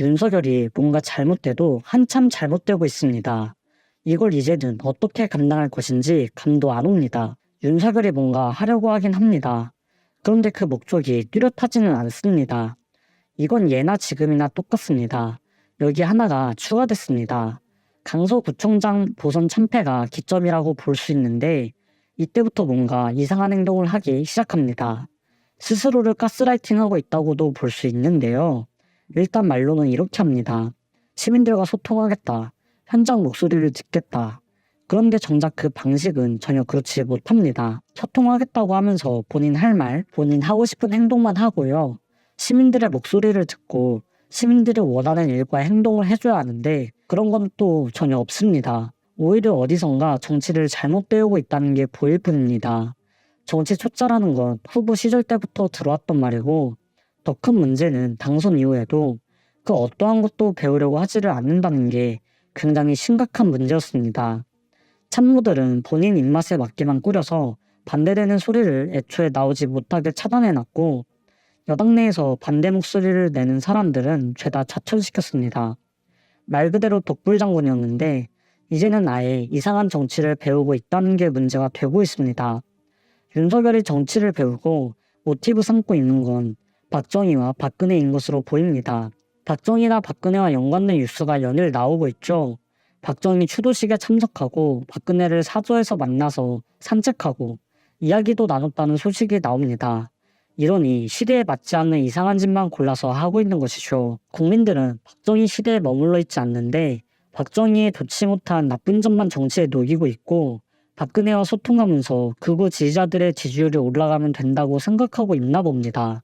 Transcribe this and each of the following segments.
윤석열이 뭔가 잘못돼도 한참 잘못되고 있습니다. 이걸 이제는 어떻게 감당할 것인지 감도 안 옵니다. 윤석열이 뭔가 하려고 하긴 합니다. 그런데 그 목적이 뚜렷하지는 않습니다. 이건 예나 지금이나 똑같습니다. 여기 하나가 추가됐습니다. 강서구청장 보선 참패가 기점이라고 볼 수 있는데 이때부터 뭔가 이상한 행동을 하기 시작합니다. 스스로를 가스라이팅하고 있다고도 볼 수 있는데요. 일단 말로는 이렇게 합니다. 시민들과 소통하겠다. 현장 목소리를 듣겠다. 그런데 정작 그 방식은 전혀 그렇지 못합니다. 소통하겠다고 하면서 본인 할 말, 본인 하고 싶은 행동만 하고요. 시민들의 목소리를 듣고 시민들이 원하는 일과 행동을 해줘야 하는데 그런 건 또 전혀 없습니다. 오히려 어디선가 정치를 잘못 배우고 있다는 게 보일 뿐입니다. 정치 초짜라는 건 후보 시절 때부터 들어왔던 말이고 더 큰 문제는 당선 이후에도 그 어떠한 것도 배우려고 하지를 않는다는 게 굉장히 심각한 문제였습니다. 참모들은 본인 입맛에 맞게만 꾸려서 반대되는 소리를 애초에 나오지 못하게 차단해놨고 여당 내에서 반대 목소리를 내는 사람들은 죄다 자천시켰습니다. 말 그대로 독불장군이었는데 이제는 아예 이상한 정치를 배우고 있다는 게 문제가 되고 있습니다. 윤석열이 정치를 배우고 모티브 삼고 있는 건 박정희와 박근혜인 것으로 보입니다. 박정희나 박근혜와 연관된 뉴스가 연일 나오고 있죠. 박정희 추도식에 참석하고 박근혜를 사저에서 만나서 산책하고 이야기도 나눴다는 소식이 나옵니다. 이러니 시대에 맞지 않는 이상한 짓만 골라서 하고 있는 것이죠. 국민들은 박정희 시대에 머물러 있지 않는데 박정희의 좋지 못한 나쁜 점만 정치에 녹이고 있고 박근혜와 소통하면서 극우 지지자들의 지지율이 올라가면 된다고 생각하고 있나 봅니다.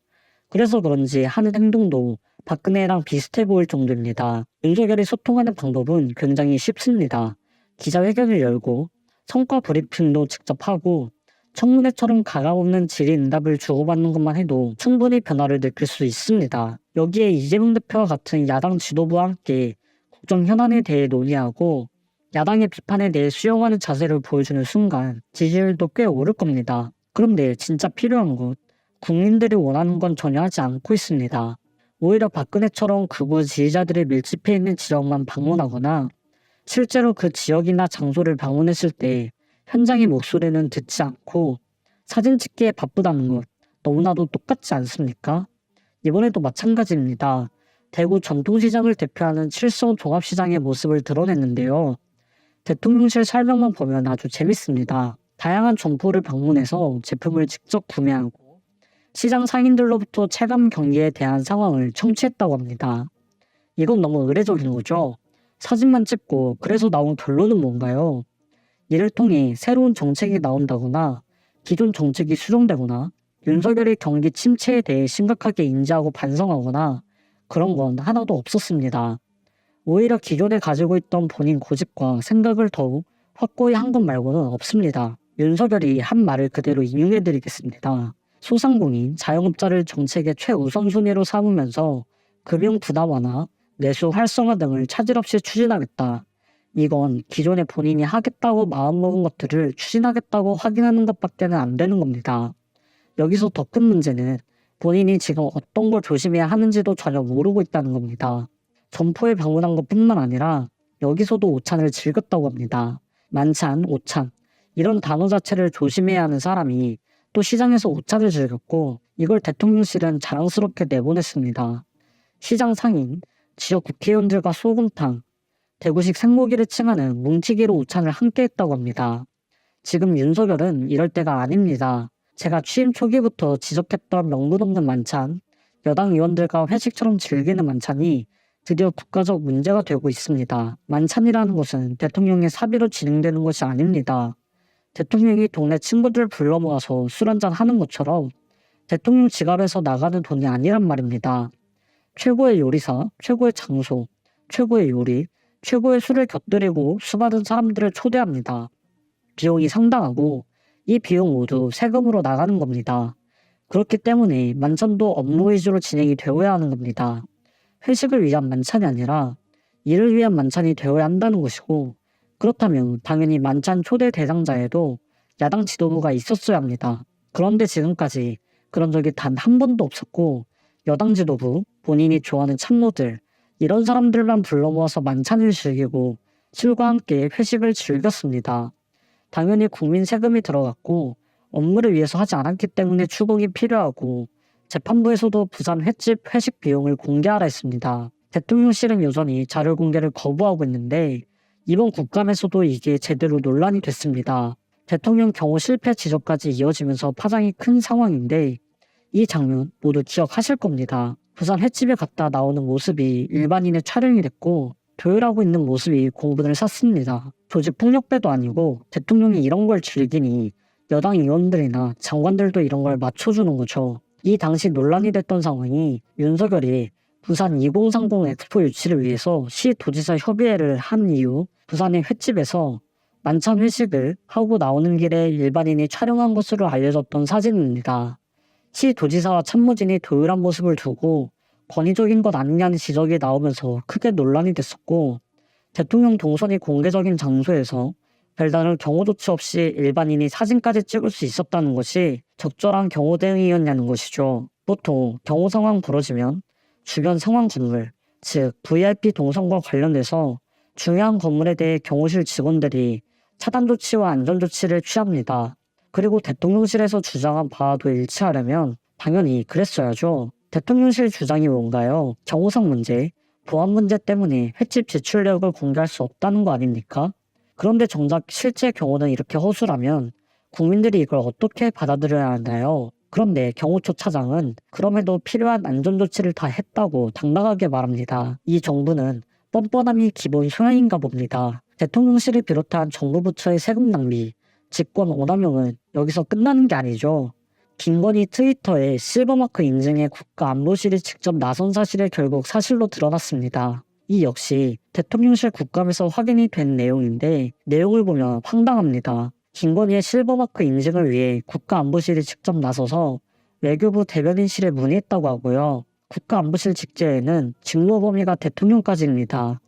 그래서 그런지 하는 행동도 박근혜랑 비슷해 보일 정도입니다. 윤석열이 소통하는 방법은 굉장히 쉽습니다. 기자회견을 열고 성과 브리핑도 직접 하고 청문회처럼 가감없는 질의응답을 주고받는 것만 해도 충분히 변화를 느낄 수 있습니다. 여기에 이재명 대표와 같은 야당 지도부와 함께 국정 현안에 대해 논의하고 야당의 비판에 대해 수용하는 자세를 보여주는 순간 지지율도 꽤 오를 겁니다. 그런데 진짜 필요한 것, 국민들이 원하는 건 전혀 하지 않고 있습니다. 오히려 박근혜처럼 극우 지지자들이 밀집해 있는 지역만 방문하거나 실제로 그 지역이나 장소를 방문했을 때 현장의 목소리는 듣지 않고 사진 찍기에 바쁘다는 것 너무나도 똑같지 않습니까? 이번에도 마찬가지입니다. 대구 전통시장을 대표하는 칠성 종합시장의 모습을 드러냈는데요. 대통령실 설명만 보면 아주 재밌습니다. 다양한 점포를 방문해서 제품을 직접 구매하고 시장 상인들로부터 체감 경기에 대한 상황을 청취했다고 합니다. 이건 너무 의례적인 거죠. 사진만 찍고 그래서 나온 결론은 뭔가요? 이를 통해 새로운 정책이 나온다거나 기존 정책이 수정되거나 윤석열의 경기 침체에 대해 심각하게 인지하고 반성하거나 그런 건 하나도 없었습니다. 오히려 기존에 가지고 있던 본인 고집과 생각을 더욱 확고히 한 것 말고는 없습니다. 윤석열이 한 말을 그대로 인용해드리겠습니다. 소상공인, 자영업자를 정책의 최우선순위로 삼으면서 금융 분화와나 내수 활성화 등을 차질 없이 추진하겠다. 이건 기존에 본인이 하겠다고 마음먹은 것들을 추진하겠다고 확인하는 것밖에는 안 되는 겁니다. 여기서 더 큰 문제는 본인이 지금 어떤 걸 조심해야 하는지도 전혀 모르고 있다는 겁니다. 점포에 방문한 것 뿐만 아니라 여기서도 오찬을 즐겼다고 합니다. 만찬, 오찬 이런 단어 자체를 조심해야 하는 사람이 또 시장에서 오찬을 즐겼고 이걸 대통령실은 자랑스럽게 내보냈습니다. 시장 상인, 지역 국회의원들과 소금탕, 대구식 생고기를 칭하는 뭉치기로 오찬을 함께 했다고 합니다. 지금 윤석열은 이럴 때가 아닙니다. 제가 취임 초기부터 지적했던 명분 없는 만찬, 여당 의원들과 회식처럼 즐기는 만찬이 드디어 국가적 문제가 되고 있습니다. 만찬이라는 것은 대통령의 사비로 진행되는 것이 아닙니다. 대통령이 동네 친구들 불러 모아서 술 한잔 하는 것처럼 대통령 지갑에서 나가는 돈이 아니란 말입니다. 최고의 요리사, 최고의 장소, 최고의 요리, 최고의 술을 곁들이고 수많은 사람들을 초대합니다. 비용이 상당하고 이 비용 모두 세금으로 나가는 겁니다. 그렇기 때문에 만찬도 업무 위주로 진행이 되어야 하는 겁니다. 회식을 위한 만찬이 아니라 일을 위한 만찬이 되어야 한다는 것이고 그렇다면 당연히 만찬 초대 대상자에도 야당 지도부가 있었어야 합니다. 그런데 지금까지 그런 적이 단 한 번도 없었고 여당 지도부, 본인이 좋아하는 참모들, 이런 사람들만 불러 모아서 만찬을 즐기고 술과 함께 회식을 즐겼습니다. 당연히 국민 세금이 들어갔고 업무를 위해서 하지 않았기 때문에 추궁이 필요하고 재판부에서도 부산 횟집 회식 비용을 공개하라 했습니다. 대통령실은 여전히 자료 공개를 거부하고 있는데 이번 국감에서도 이게 제대로 논란이 됐습니다. 대통령 경호 실패 지적까지 이어지면서 파장이 큰 상황인데 이 장면 모두 기억하실 겁니다. 부산 횟집에 갔다 나오는 모습이 일반인의 촬영이 됐고 조율하고 있는 모습이 공분을 샀습니다. 조직 폭력배도 아니고 대통령이 이런 걸 즐기니 여당 의원들이나 장관들도 이런 걸 맞춰주는 거죠. 이 당시 논란이 됐던 상황이 윤석열이 부산 2030 엑스포 유치를 위해서 시 도지사 협의회를 한 이후 부산의 횟집에서 만찬 회식을 하고 나오는 길에 일반인이 촬영한 것으로 알려졌던 사진입니다. 시 도지사와 참모진이 도율한 모습을 두고 권위적인 것 아니냐는 지적이 나오면서 크게 논란이 됐었고 대통령 동선이 공개적인 장소에서 별다른 경호 조치 없이 일반인이 사진까지 찍을 수 있었다는 것이 적절한 경호 대응이었냐는 것이죠. 보통 경호 상황 벌어지면 주변 상황 건물, 즉 VIP 동선과 관련돼서 중요한 건물에 대해 경호실 직원들이 차단 조치와 안전 조치를 취합니다. 그리고 대통령실에서 주장한 바와도 일치하려면 당연히 그랬어야죠. 대통령실 주장이 뭔가요? 경호상 문제, 보안 문제 때문에 횟집 지출력을 공개할 수 없다는 거 아닙니까? 그런데 정작 실제 경우는 이렇게 허술하면 국민들이 이걸 어떻게 받아들여야 하나요? 그런데 경호처 차장은 그럼에도 필요한 안전조치를 다 했다고 당당하게 말합니다. 이 정부는 뻔뻔함이 기본 소양인가 봅니다. 대통령실을 비롯한 정부 부처의 세금 낭비, 직권 오남용은 여기서 끝나는 게 아니죠. 김건희 트위터에 실버마크 인증에 국가안보실이 직접 나선 사실이 결국 사실로 드러났습니다. 이 역시 대통령실 국감에서 확인이 된 내용인데 내용을 보면 황당합니다. 김건희의 실버마크 인증을 위해 국가안보실이 직접 나서서 외교부 대변인실에 문의했다고 하고요. 국가안보실 직제에는 직무 범위가 대통령까지입니다.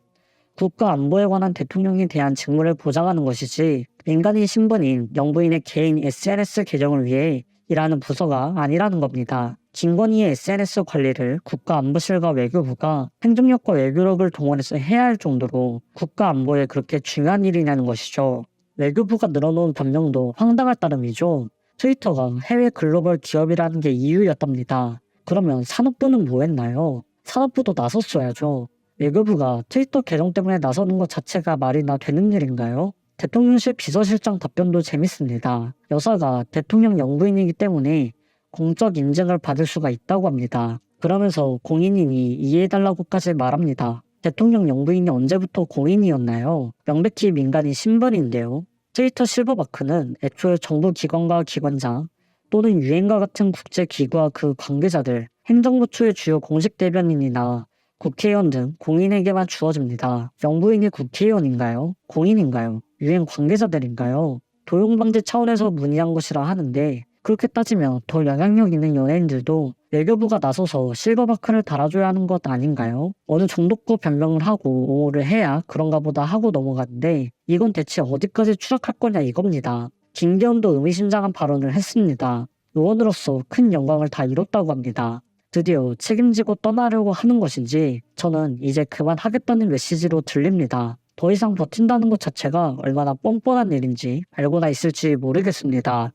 국가안보에 관한 대통령에 대한 직무를 보장하는 것이지 민간인 신분인 영부인의 개인 SNS 계정을 위해 일하는 부서가 아니라는 겁니다. 김건희의 SNS 관리를 국가안보실과 외교부가 행정력과 외교력을 동원해서 해야 할 정도로 국가안보에 그렇게 중요한 일이냐는 것이죠. 외교부가 늘어놓은 변명도 황당할 따름이죠. 트위터가 해외 글로벌 기업이라는 게 이유였답니다. 그러면 산업부는 뭐 했나요? 산업부도 나섰어야죠. 외교부가 트위터 계정 때문에 나서는 것 자체가 말이나 되는 일인가요? 대통령실 비서실장 답변도 재밌습니다. 여사가 대통령 영부인이기 때문에 공적 인증을 받을 수가 있다고 합니다. 그러면서 공인이니 이해해달라고까지 말합니다. 대통령 영부인이 언제부터 공인이었나요? 명백히 민간인 신분인데요. 트위터 실버마크는 애초에 정부 기관과 기관장 또는 유엔과 같은 국제기구와 그 관계자들, 행정부처의 주요 공식 대변인이나 국회의원 등 공인에게만 주어집니다. 영부인이 국회의원인가요? 공인인가요? 유엔 관계자들인가요? 도용방지 차원에서 문의한 것이라 하는데 그렇게 따지면 더 영향력 있는 연예인들도 외교부가 나서서 실버마크를 달아줘야 하는 것 아닌가요? 어느 정도껏 변명을 하고 옹호를 해야 그런가 보다 하고 넘어갔는데 이건 대체 어디까지 추락할 거냐 이겁니다. 김기현도 의미심장한 발언을 했습니다. 의원으로서 큰 영광을 다 이뤘다고 합니다. 드디어 책임지고 떠나려고 하는 것인지 저는 이제 그만하겠다는 메시지로 들립니다. 더 이상 버틴다는 것 자체가 얼마나 뻔뻔한 일인지 알고나 있을지 모르겠습니다.